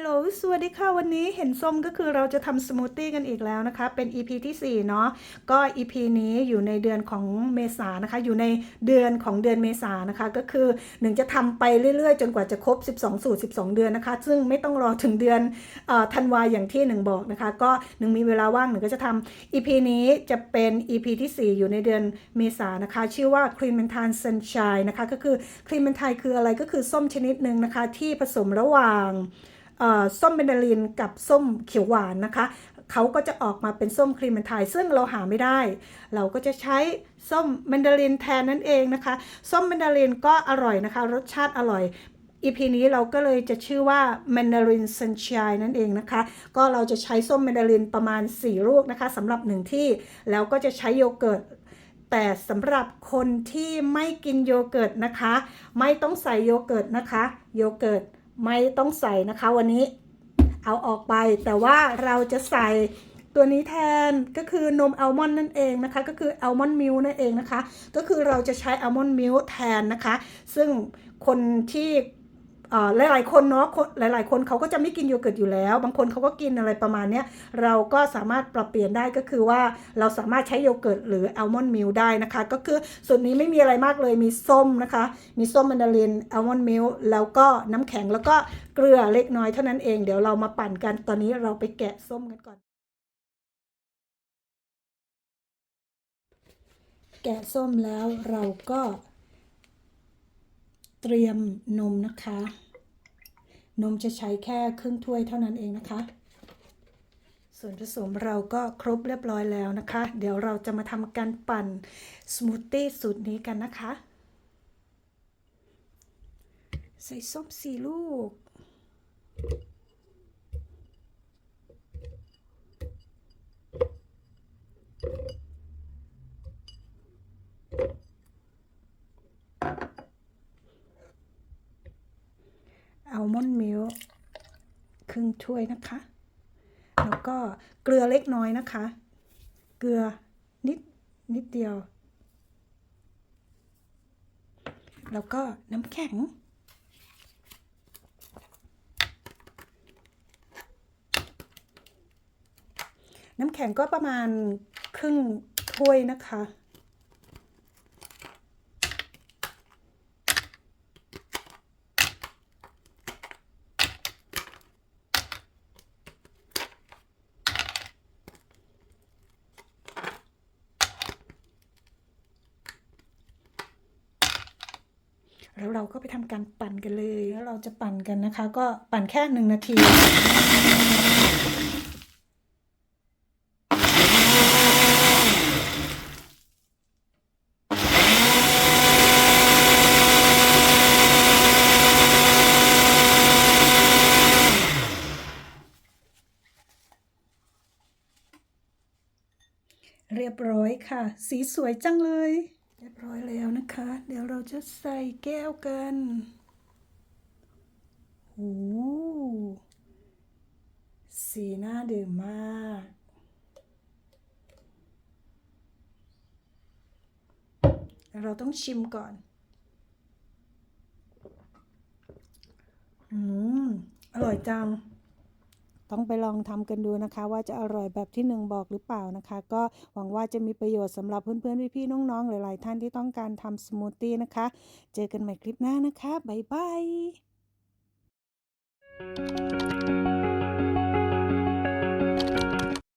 ฮัลโหลสวัสดีค่ะ วันนี้เห็นส้มก็คือเราจะทำสมูทตี้กันอีกแล้วนะคะ เป็น EP ที่ 4 เนาะ ก็ EP นี้อยู่ในเดือนของเมษานะคะ อยู่ในเดือนของเดือนเมษานะคะ ก็คือหนึ่งจะทำไปเรื่อยๆ จนกว่าจะครบ 12 สูตร 12 เดือนนะคะ ซึ่งไม่ต้องรอถึงเดือนอธันวาอย่างที่หนึ่งบอกนะคะ ก็หนึ่งมีเวลาว่างหนึ่งก็จะทำ EP นี้จะเป็น EP ที่ 4 อยู่ในเดือนเมษานะคะ ชื่อว่า c r e m e n t a n Sunshine นะคะ ก็คือ c r e m e n t a n คืออะไร ก็คือส้มชนิดหนึ่งนะคะ ที่ผสมระหว่าง ส้มเบนดาลินกับส้มเขียวหวานนะคะเขาก็จะออกมาเป็นส้มครีมเมนไทยซึ่งเราหาไม่ได้ เราก็จะใช้ส้มเบนดาลินแทนนั่นเองนะคะ ส้มเบนดาลินก็อร่อยนะคะ รสชาติอร่อยอีพีนี้เราก็เลยจะชื่อว่า Mandarin Sunshine นั่นเองนะคะ ก็เราจะใช้ส้มแมนดารินประมาณ 4 ลูกนะคะสำหรับหนึ่งที่ แล้วก็จะใช้โยเกิร์ต แต่สำหรับคนที่ไม่กินโยเกิร์ตนะคะ ไม่ต้องใส่โยเกิร์ตนะคะ โยเกิร์ต ไม่ต้องใส่นะคะวันนี้เอาออกไป แต่ว่าเราจะใส่ตัวนี้แทนก็คือนมอัลมอนด์นั่นเองนะคะ ก็คืออัลมอนด์มิลนั่นเองนะคะ ก็คือเราจะใช้อัลมอนด์มิลแทนนะคะ ซึ่งคนที่ หลายๆคนเนาะหลาย ๆ คนเขาก็จะไม่กินโยเกิร์ตอยู่แล้ว บางคนเขาก็กินอะไรประมาณเนี้ยเราก็สามารถปรับเปลี่ยนได้ก็คือว่าเราสามารถใช้โยเกิร์ตหรืออัลมอนด์มิลได้นะคะ ก็คือส่วนนี้ไม่มีอะไรมากเลยมีส้มนะคะ มีส้มมันดารินอัลมอนด์มิลแล้วก็น้ำแข็งแล้วก็เกลือเล็กน้อยเท่านั้นเองเดี๋ยวเรามาปั่นกันตอนนี้เราไปแกะส้มกันก่อน แกะส้มแล้วเราก็ เตรียมนมนะคะ นมจะใช้แค่ครึ่งถ้วยเท่านั้นเองนะคะ ส่วนผสมเราก็ครบเรียบร้อยแล้วนะคะ เดี๋ยวเราจะมาทำการปั่นสมูทตี้สูตรนี้กันนะคะ ใส่ส้มสี่ลูก มอนด์มิลค์ครึ่งถ้วยนะคะ แล้วก็เกลือเล็กน้อยนะคะ เกลือนิดนิดเดียว แล้วก็น้ำแข็ง น้ำแข็งก็ประมาณครึ่งถ้วยนะคะ แล้วเราก็ไปทำการปั่นกันเลย แล้วเราจะปั่นกันนะคะ ก็ปั่นแค่หนึ่งนาที เรียบร้อยค่ะ สีสวยจังเลย เรียบร้อยแล้วนะคะ เดี๋ยวเราจะใส่แก้วกันโอ้สีน่าดื่มมากเราต้องชิมก่อน อืม อร่อยจัง ต้องไปลองทำกันดูนะคะ ว่าจะอร่อยแบบที่หนึ่งบอกหรือเปล่านะคะ ก็หวังว่าจะมีประโยชน์สำหรับเพื่อนๆพี่ๆน้องๆหลายๆท่านที่ต้องการทำสมูทตี้นะคะ เจอกันใหม่คลิปหน้านะคะบ๊ายบาย thank you